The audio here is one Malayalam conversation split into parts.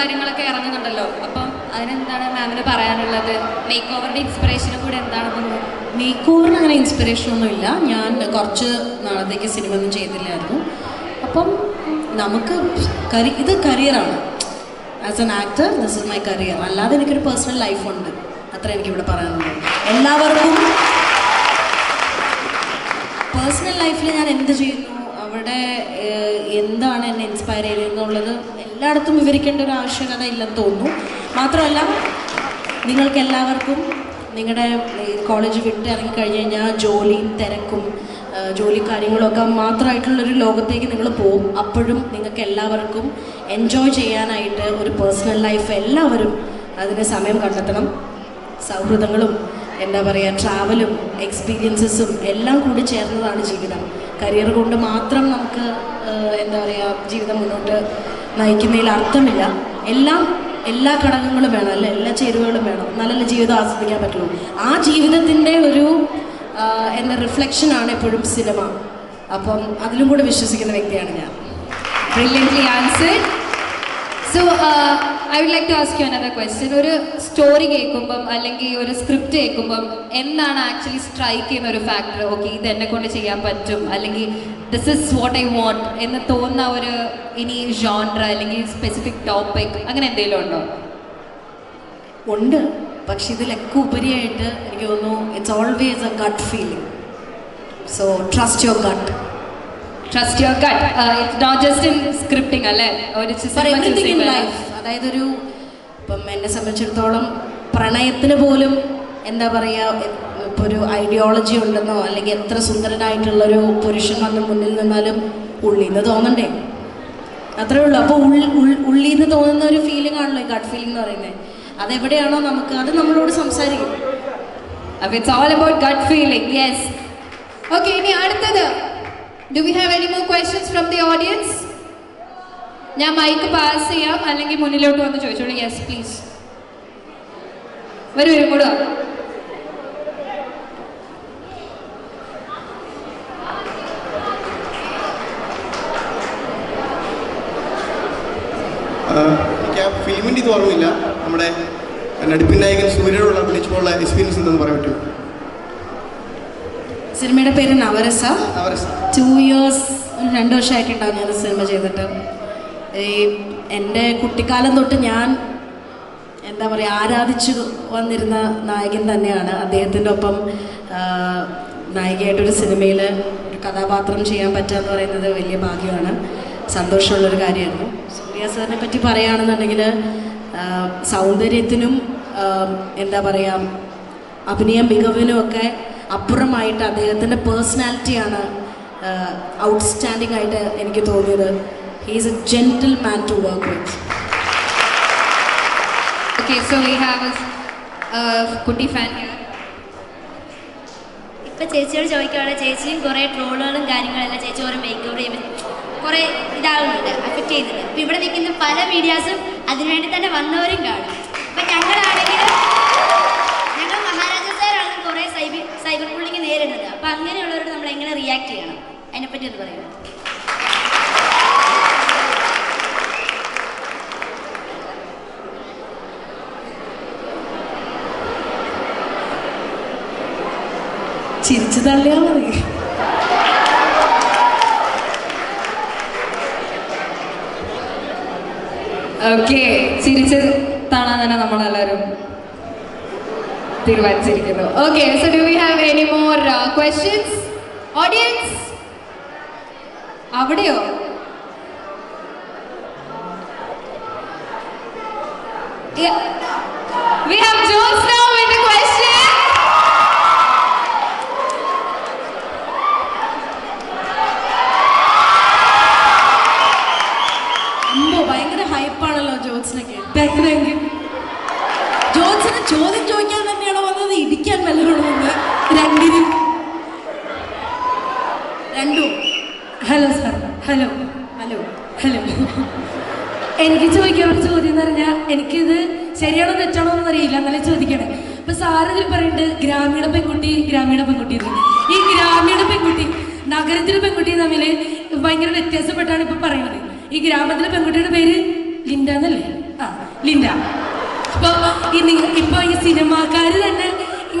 കാര്യങ്ങളൊക്കെ ഇറങ്ങുന്നുണ്ടല്ലോ. അപ്പം അതിനെന്താണ് മാമിന് പറയാനുള്ളത്? മേക്ക് ഓവറിന്റെ ഇൻസ്പിറേഷനും കൂടെ എന്താണെന്ന് മേക്ക് ഓവറിന് അങ്ങനെ ഇൻസ്പിറേഷൻ ഒന്നുമില്ല ഞാൻ കുറച്ച് നാളത്തേക്ക് സിനിമ ഒന്നും ചെയ്തില്ലായിരുന്നു. അപ്പം നമുക്ക് കരി ഇത് കരിയറാണ് as an actor this is my career അല്ലാതെ എനിക്കൊരു പേഴ്സണൽ ലൈഫുണ്ട് അത്ര എനിക്കിവിടെ പറയാനുള്ളത് എല്ലാവർക്കും പേഴ്സണൽ ലൈഫിൽ ഞാൻ എന്ത് ചെയ്യുന്നു? അവിടെ എന്താണ് എന്നെ ഇൻസ്പയർ ചെയ്തതെന്നുള്ളത് എല്ലായിടത്തും വിവരിക്കേണ്ട ഒരു ആവശ്യകത ഇല്ലെന്ന് തോന്നുന്നു. മാത്രമല്ല നിങ്ങൾക്ക് എല്ലാവർക്കും നിങ്ങളുടെ കോളേജ് വിട്ട് ഇറങ്ങി കഴിഞ്ഞ് കഴിഞ്ഞാൽ ജോലിയും തിരക്കും ജോലി കാര്യങ്ങളൊക്കെ മാത്രമായിട്ടുള്ളൊരു ലോകത്തേക്ക് നിങ്ങൾ പോകും. അപ്പോഴും നിങ്ങൾക്ക് എല്ലാവർക്കും എൻജോയ് ചെയ്യാനായിട്ട് ഒരു പേഴ്സണൽ ലൈഫ് എല്ലാവരും അതിന് സമയം കണ്ടെത്തണം. സൗഹൃദങ്ങളും എന്താ പറയുക ട്രാവലും എക്സ്പീരിയൻസസും എല്ലാം കൂടി ചേർന്നതാണ് ജീവിതം. കരിയർ കൊണ്ട് മാത്രം നമുക്ക് എന്താ പറയുക ജീവിതം മുന്നോട്ട് നയിക്കുന്നതിൽ അർത്ഥമില്ല. എല്ലാം എല്ലാ ഘടകങ്ങളും വേണം അല്ലെ? എല്ലാ ചേരുവകളും വേണം. നല്ല ജീവിതം ആസ്വദിക്കാൻ പറ്റുള്ളൂ. ആ ജീവിതത്തിന്റെ ഒരു എന്റെ റിഫ്ലക്ഷനാണ് എപ്പോഴും സിനിമ അപ്പം അതിലും കൂടെ വിശ്വസിക്കുന്ന വ്യക്തിയാണ് ഞാൻ. Brilliantly answered so I would like to ask you another question ഒരു സ്റ്റോറി കേൾക്കുമ്പം അല്ലെങ്കിൽ ഒരു സ്ക്രിപ്റ്റ് കേൾക്കുമ്പം എന്താണ് ആക്ച്വലി സ്ട്രൈക്ക് ചെയ്യുന്ന ഒരു ഫാക്ടർ ഓക്കെ ഇത് എന്നെ കൊണ്ട് ചെയ്യാൻ പറ്റും. അല്ലെങ്കിൽ this is what I want എന്ന് തോന്നുന്ന ഒരു ഇനി ജോൺഡ്ര അല്ലെങ്കിൽ സ്പെസിഫിക് ടോപ്പിക് അങ്ങനെ എന്തെങ്കിലും ഉണ്ടോ? ഉണ്ട്. പക്ഷെ ഇതിലൊക്കെ ഉപരിയായിട്ട് എനിക്ക് തോന്നുന്നു it's always a gut feeling so trust your gut trust your gut it's not just in scripting അല്ലേ? ഒരു ലൈഫ് അതായത് ഒരു ഇപ്പം എന്നെ സംബന്ധിച്ചിടത്തോളം പ്രണയത്തിന് പോലും എന്താ പറയുക ഇപ്പോൾ ഒരു ഐഡിയോളജി ഉണ്ടെന്നോ അല്ലെങ്കിൽ എത്ര സുന്ദരനായിട്ടുള്ളൊരു പുരുഷൻ വന്ന് മുന്നിൽ നിന്നാലും ഉള്ളിന്ന് തോന്നണ്ടേ? അത്രേ ഉള്ളൂ. അപ്പോൾ ഉള്ളിൽ ഉൾ- ഉള്ളിന്ന് തോന്നുന്ന ഒരു ഫീലിംഗ് ആണല്ലോ ഈ ഗട്ട് ഫീലിംഗ് എന്ന് പറയുന്നത്. അതെവിടെയാണോ നമുക്ക് അത് നമ്മളോട് സംസാരിക്കും. അപ്പോൾ it's all about gut feeling yes okay ഇനി അടുത്തത്. Do we have any more questions from the audience ഞാൻ മൈക്ക് പാസ് ചെയ്യാം. അല്ലെങ്കിൽ മുന്നിലോട്ട് വന്ന് ചോദിച്ചോളൂ. യെസ് പ്ലീസ് വരൂ വരും കൂടെ വാ. ആഹ് എനിക്ക് ആ ഫിലിമിന്റെ ഇത് ഓർമ്മയില്ല. നമ്മുടെ നടിപ്പിൻ നായകൻ സൂര്യനോടുള്ള പിടിച്ചുപോലുള്ള എക്സ്പീരിയൻസ് എന്തെന്ന് പറയാൻ പറ്റുമോ? സിനിമയുടെ പേര് നവരസ. ടു ഇയേഴ്സ് രണ്ട് വർഷമായിട്ടുണ്ടാവും ഞാൻ സിനിമ ചെയ്തിട്ട്. ഈ എന്റെ കുട്ടിക്കാലം തൊട്ട് ഞാൻ എന്താ പറയുക ആരാധിച്ചു വന്നിരുന്ന നായകൻ തന്നെയാണ്. അദ്ദേഹത്തിന്റെ ഒപ്പം നായികയായിട്ടൊരു സിനിമയിൽ ഒരു കഥാപാത്രം ചെയ്യാൻ പറ്റുക എന്ന് പറയുന്നത് വലിയ ഭാഗ്യമാണ്. സന്തോഷമുള്ളൊരു കാര്യമായിരുന്നു. സൂര്യ സാറിനെ പറ്റി പറയുകയാണെന്നുണ്ടെങ്കിൽ സൗന്ദര്യത്തിനും എന്താ പറയുക അഭിനയ മികവിനും ഒക്കെ അപ്പുറമായിട്ട് അദ്ദേഹത്തിന്റെ പേഴ്സണാലിറ്റിയാണ് ഔട്ട്സ്റ്റാൻഡിംഗ് ആയിട്ട് എനിക്ക് തോന്നിയത്. He's a gentleman to work with so we കുട്ടി ഫാൻ ഇപ്പൊ ചേച്ചിയോട് ചോദിക്കുകയാണെങ്കിൽ ചേച്ചിയും കുറേ ട്രോളുകളും കാര്യങ്ങളെല്ലാം ചേച്ചി കുറേ മേക്കപ്പ് ചെയ്യുമ്പോൾ കുറേ ഇതാകുന്നുണ്ട് അഫക്റ്റ് ചെയ്യുന്നുണ്ട്. അപ്പം ഇവിടെ നിൽക്കുന്ന പല മീഡിയാസും അതിനുവേണ്ടി തന്നെ വന്നവരും കാണും. അപ്പം ഞങ്ങളാണെങ്കിൽ സൈബർ ബുള്ളിങ് നേരിടുന്നത്. അപ്പം അങ്ങനെയുള്ളവരോട് നമ്മൾ എങ്ങനെ റിയാക്ട് ചെയ്യണം? അതിനെപ്പറ്റി ഒന്ന് പറയുന്നത് ചിരിച്ചു തള്ളിയാൽ മതി ഓക്കെ ചിരിച്ച് താണാൻ തന്നെ നമ്മളെല്ലാവരും തീരുമാനിച്ചിരിക്കുന്നു. Okay so do we have any more questions audience അവിടെയോ? We have Jose now with question അമ്മോ ഭയങ്കര ഹൈപ്പാണല്ലോ ജോത്സിനൊക്കെ. താങ്ക് യു ജോത്സിന് ചോദ്യം ചോദിക്കാൻ തന്നെയാണോ വല്ലതാണോ രണ്ടിനും. രണ്ടും. Hello sir hello. Hello. Hello. എനിക്ക് ഒരു ചോദ്യം എന്ന് പറഞ്ഞാൽ എനിക്കിത് ശരിയാണോ തെറ്റാണോ എന്ന് അറിയില്ല. എന്നാലും ചോദിക്കണേ. ഇപ്പൊ സാർ ഇതിൽ പറയുന്നുണ്ട് ഗ്രാമീണ പെൺകുട്ടി ഗ്രാമീണ പെൺകുട്ടി ഈ ഗ്രാമീണ പെൺകുട്ടി നഗരത്തിലെ പെൺകുട്ടി തമ്മിൽ ഭയങ്കര വ്യത്യാസപ്പെട്ടാണ് ഇപ്പൊ പറയുന്നത് ഈ ഗ്രാമത്തിലെ പെൺകുട്ടിയുടെ പേര് ലിൻഡ എന്നല്ലേ? ആ ലിൻഡ. അപ്പൊ ഇപ്പൊ ഈ സിനിമാക്കാര് തന്നെ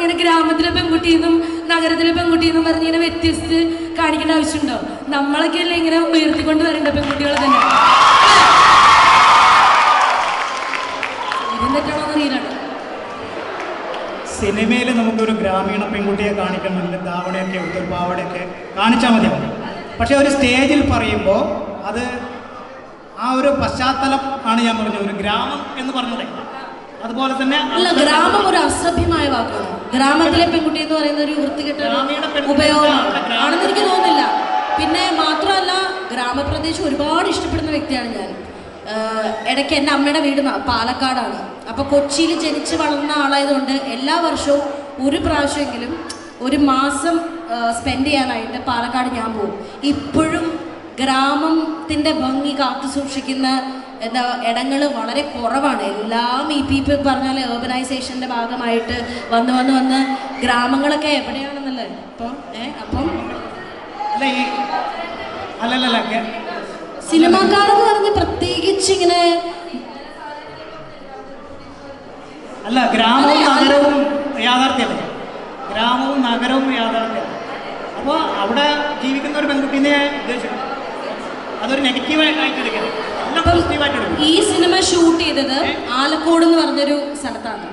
ഇങ്ങനെ ഗ്രാമത്തിലെ പെൺകുട്ടിയെന്നും നഗരത്തിലെ പെൺകുട്ടിയെന്നും പറഞ്ഞ് ഇങ്ങനെ വ്യത്യസ്ത കാണിക്കേണ്ട ആവശ്യമുണ്ടോ? നമ്മളൊക്കെ അല്ലേ ഇങ്ങനെ ഉയർത്തിക്കൊണ്ട് വരേണ്ട പെൺകുട്ടികൾ തന്നെ? ഇതും തെറ്റാണോ അറിയില്ല സിനിമയിൽ നമുക്കൊരു ഗ്രാമീണ പെൺകുട്ടിയെ കാണിക്കണമെങ്കിൽ ധാവണയൊക്കെ ഉത്തരപ്പാവടയൊക്കെ. കാണിച്ചാൽ മതിയാവും പക്ഷെ ഒരു സ്റ്റേജിൽ പറയുമ്പോൾ അത് ആ ഒരു പശ്ചാത്തലം ആണ് ഞാൻ പറഞ്ഞത്. ഒരു ഗ്രാമം എന്ന് പറഞ്ഞത്. അതുപോലെ തന്നെ ഗ്രാമം ഒരു അസഭ്യമായ വാക്കാണ്. ഗ്രാമത്തിലെ പെൺകുട്ടി എന്ന് പറയുന്ന ഒരു വൃത്തികെട്ട ഉപയോഗമാണ്. ആണെന്ന് എനിക്ക് തോന്നുന്നില്ല. പിന്നെ മാത്രമല്ല ഗ്രാമപ്രദേശം ഒരുപാട് ഇഷ്ടപ്പെടുന്ന വ്യക്തിയാണ് ഞാൻ. ഇടയ്ക്ക് എന്റെ അമ്മയുടെ വീട് പാലക്കാടാണ്. അപ്പോൾ കൊച്ചിയിൽ ജനിച്ച് വളർന്ന ആളായതുകൊണ്ട് എല്ലാ വർഷവും ഒരു പ്രാവശ്യമെങ്കിലും ഒരു മാസം സ്പെൻഡ് ചെയ്യാനായിട്ട് പാലക്കാട് ഞാൻ പോകും. ഇപ്പോഴും ഗ്രാമത്തിന്റെ ഭംഗി കാത്തു സൂക്ഷിക്കുന്ന എന്താ ഇടങ്ങൾ വളരെ കുറവാണ്. എല്ലാം ഈ പി പി പറഞ്ഞാൽ ഏർബനൈസേഷന്റെ ഭാഗമായിട്ട് വന്ന് വന്ന് വന്ന് ഗ്രാമങ്ങളൊക്കെ എവിടെയാണെന്നല്ലേ ഇപ്പം ഏ അപ്പം സിനിമാക്കാരെന്ന് പറഞ്ഞ് പ്രത്യേകിച്ച് ഇങ്ങനെ അല്ല ഗ്രാമവും നഗരവും യാഥാർത്ഥ്യമല്ലേ ഗ്രാമവും നഗരവും യാഥാർത്ഥ്യം അപ്പോൾ അവിടെ ജീവിക്കുന്ന ഒരു പെൺകുട്ടീനെ ഉദ്ദേശിക്കുന്നു. അതൊരു നെഗറ്റീവായിട്ട് ഈ സിനിമ ഷൂട്ട് ചെയ്തത് ആലക്കോട് എന്ന് പറഞ്ഞൊരു സ്ഥലത്താണ്.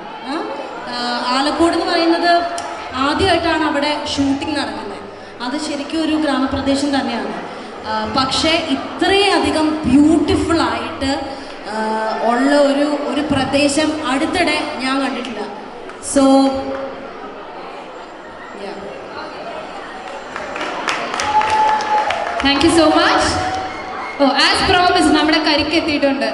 ആലക്കോട് എന്ന് പറയുന്നത് ആദ്യമായിട്ടാണ് അവിടെ ഷൂട്ടിംഗ് നടക്കുന്നത്. അത് ശരിക്കും ഒരു ഗ്രാമപ്രദേശം തന്നെയാണ്. പക്ഷേ ഇത്രയധികം ബ്യൂട്ടിഫുൾ ആയിട്ട് ഉള്ള ഒരു ഒരു പ്രദേശം അടുത്തിടെ ഞാൻ കണ്ടിട്ടില്ല. So thank you so much oh as promise നമ്മുടെ കരിക്ക് എത്തിയിട്ടുണ്ട്.